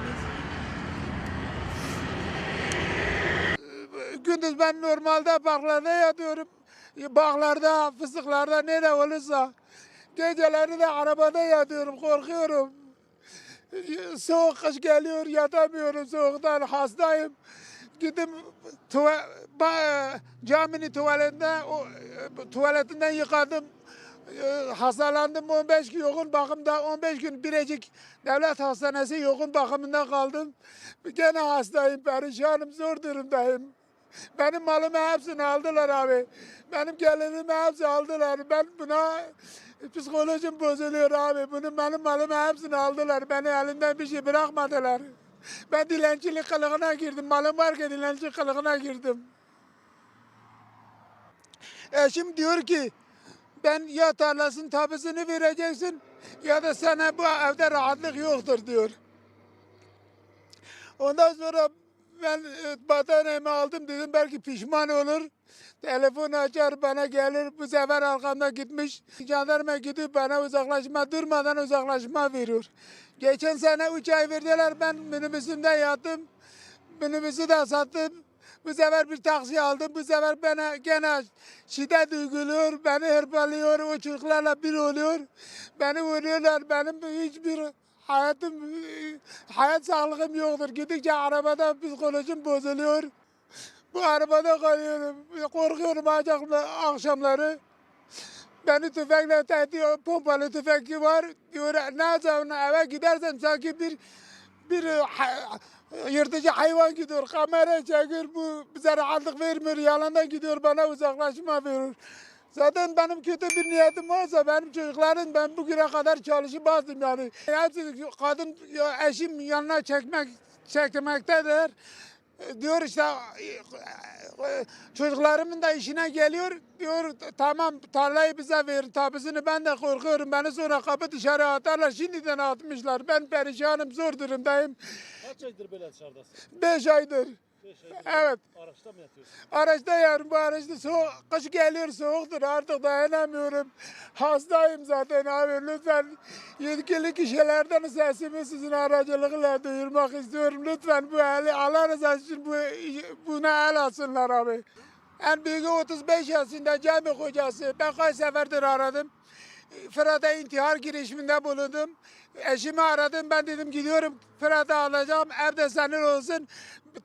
misiniz? Gündüz ben normalde bağlarda yatıyorum. Bağlarda, fıstıklarda ne nere olursa. Geceleri de arabada yatıyorum, korkuyorum. Ee, soğuk kış geliyor, yatamıyorum soğuktan, hastayım. Gittim tuva, ba, caminin tuvaletinde, e, tuvaletinden yıkadım. E, Hastalandım 15 gün yoğun bakımda 15 gün Birecik Devlet Hastanesi yoğun bakımında kaldım. Gene hastayım, perişanım, zor durumdayım. Benim malımı hepsini aldılar abi. Benim gelirimi hepsi aldılar. Ben buna psikolojim bozuluyor abi. Bunun benim malımı hepsini aldılar. Beni elimden bir şey bırakmadılar. Ben dilencilik kılığına girdim. Malım varken dilenci kılığına girdim. Eşim diyor ki ben ya tarlasın tabisini vereceksin ya da sana bu evde rahatlık yoktur diyor. Ondan sonra ben e, battaniyemi aldım dedim belki pişman olur. Telefon açar bana gelir bu sefer arkamda gitmiş. Jandarma gidip bana uzaklaşma durmadan uzaklaşma veriyor. Geçen sene 3 ay verdiler ben minibüsümde yattım. Minibüsü de sattım. Bu sefer bir taksi aldım. Bu sefer bana gene şiddet uyguluyor. Beni hırpalıyor. O çocuklarla bir oluyor. Beni vuruyorlar. Benim hiçbir hayatım, hayat sağlığım yoktur. Gidikçe arabada psikolojim bozuluyor. Bu arabada kalıyorum. Korkuyorum akşamları. Beni tüfekle tehdit, pompalı tüfek var. Diyor ne zaman eve gidersen sanki bir bir yırtıcı hayvan gidiyor. Kamera çekiyor. Bu bize rahatlık vermiyor. Yalandan gidiyor bana uzaklaşma veriyor. Zaten benim kötü bir niyetim varsa benim çocuklarım ben bugüne kadar çalışıp bazdım yani. Hepsi kadın eşim yanına çekmek çekmektedir. E, Diyor işte e, çocuklarımın da işine geliyor. Diyor tamam tarlayı bize ver tabisini ben de korkuyorum. Beni sonra kapı dışarı atarlar. Şimdiden atmışlar. Ben perişanım zor durumdayım. Kaç aydır böyle dışarıdasın? Beş aydır. Evet. Araçta mı yatıyorsun? Araçta yarın bu araçta soğuk, kış geliyor soğuktur artık dayanamıyorum. Hastayım zaten abi lütfen yetkili kişilerden sesimi sizin aracılığıyla duyurmak istiyorum. Lütfen bu eli Allah rızası için bu, buna el alsınlar abi. En büyüğü 35 yaşında cami kocası. Ben kaç seferdir aradım. Fırat'a intihar girişiminde bulundum. Eşimi aradım. Ben dedim gidiyorum Fırat'ı alacağım. Evde senin olsun.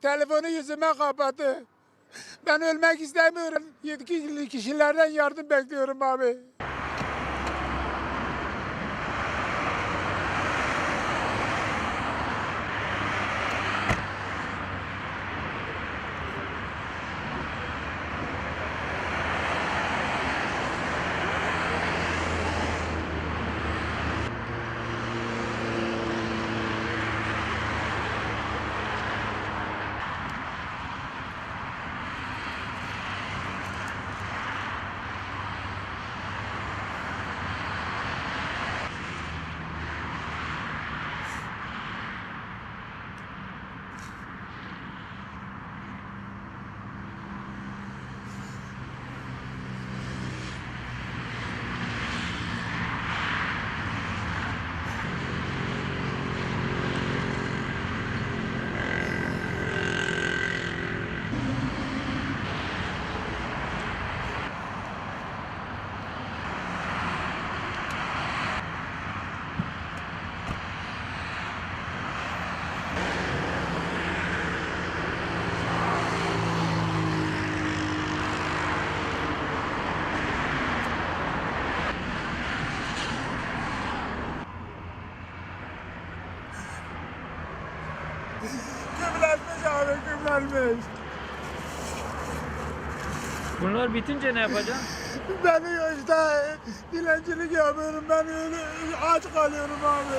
Telefonu yüzüme kapattı. Ben ölmek istemiyorum. Yetkili kişilerden yardım bekliyorum abi. Kimlenmiş abi kimlenmiş. Bunlar bitince ne yapacaksın? Ben işte dilencilik yapıyorum. Ben öyle aç kalıyorum abi.